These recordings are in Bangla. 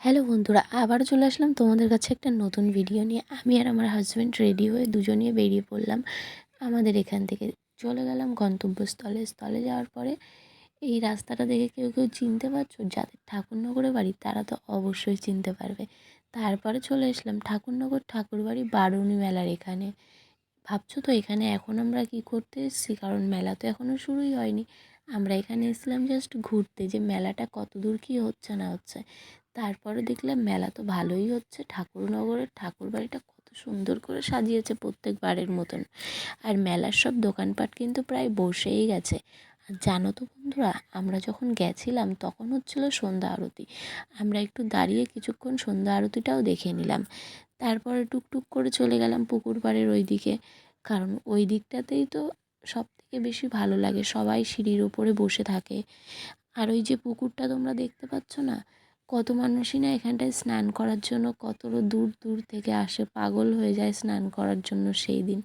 হ্যালো বন্ধুরা আবার চলে আসলাম তোমাদের কাছে একটা নতুন ভিডিও নিয়ে। আমি আর আমার হাজব্যান্ড রেডি হয়ে দুজনে বেরিয়ে পড়লাম আমাদের এখান থেকে। চলে গেলাম গন্তব্যস্থলে। স্থলে যাওয়ার পরে এই রাস্তাটা দেখে কেউ কেউ চিনতে পারছ? যাদের ঠাকুরনগরে বাড়ি, তারা তো অবশ্যই চিনতে পারবে। তারপরে চলে আসলাম ঠাকুরনগর ঠাকুরবাড়ি বারুণী মেলার এখানে। ভাবছ তো এখানে এখন আমরা কি করতে এসেছি? কারণ মেলা তো এখনও শুরুই হয়নি। আমরা এখানে এসেছিলাম জাস্ট ঘুরতে যে মেলাটা কত দূর কী হচ্ছে না হচ্ছে। তারপরে দেখলাম মেলা তো ভালোই হচ্ছে। ঠাকুরনগরের ঠাকুর বাড়িটা কত সুন্দর করে সাজিয়েছে প্রত্যেকবারের মতন। আর মেলার সব দোকানপাট কিন্তু প্রায় বসেই গেছে। আর জানো তো বন্ধুরা, আমরা যখন গেছিলাম তখন হচ্ছিল সন্ধ্যা আরতি। আমরা একটু দাঁড়িয়ে কিছুক্ষণ সন্ধ্যা আরতিটাও দেখে নিলাম। তারপরে টুকটুক করে চলে গেলাম পুকুর পাড়ের ওই দিকে কারণ ওই দিকটাতেই তো সব থেকে বেশি ভালো লাগে, সবাই সিঁড়ির ওপরে বসে থাকে। আর ওই যে পুকুরটা তোমরা দেখতে পাচ্ছ না কত মানুষই না এখানটায় স্নান করার জন্য কত দূর দূর থেকে আসে, পাগল হয়ে যায় স্নান করার জন্য সেই দিন।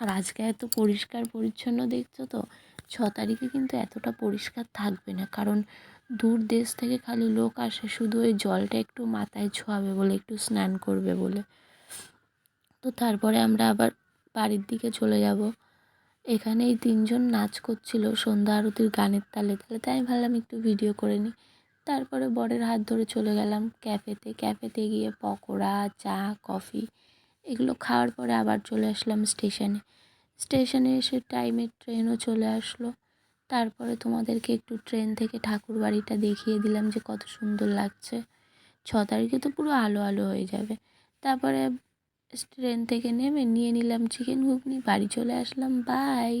আর আজকে এত পরিষ্কার পরিচ্ছন্ন দেখছ তো? ছ তারিখে কিন্তু এতটা পরিষ্কার থাকবে না। কারণ দূর দেশ থেকে খালি লোক আসে, শুধু ওই জলটা একটু মাথায় ছোঁয়াবে বলে, একটু স্নান করবে বলে। তো তারপরে আমরা আবার বাড়ির দিকে চলে যাব। এখানে এই তিনজন নাচ করছিল সন্ধ্যা আরতির গানের তালে তালে, তাই ভাবলাম একটু ভিডিও করে নিই। তারপরে বরের হাত ধরে চলে গেলাম ক্যাফেতে। ক্যাফেতে গিয়ে পকোড়া, চা, কফি এগুলো খাওয়ার পরে আবার চলে আসলাম স্টেশনে। স্টেশনে এসে টাইমে ট্রেনও চলে আসলো। তারপরে তোমাদেরকে একটু ট্রেন থেকে ঠাকুর বাড়িটা দেখিয়ে দিলাম যে কত সুন্দর লাগছে। ছ তারিখে তো পুরো আলো আলো হয়ে যাবে। তারপরে ট্রেন থেকে নেমে নিয়ে নিলাম চিকেন ঘুগনি, বাড়ি চলে আসলাম বাই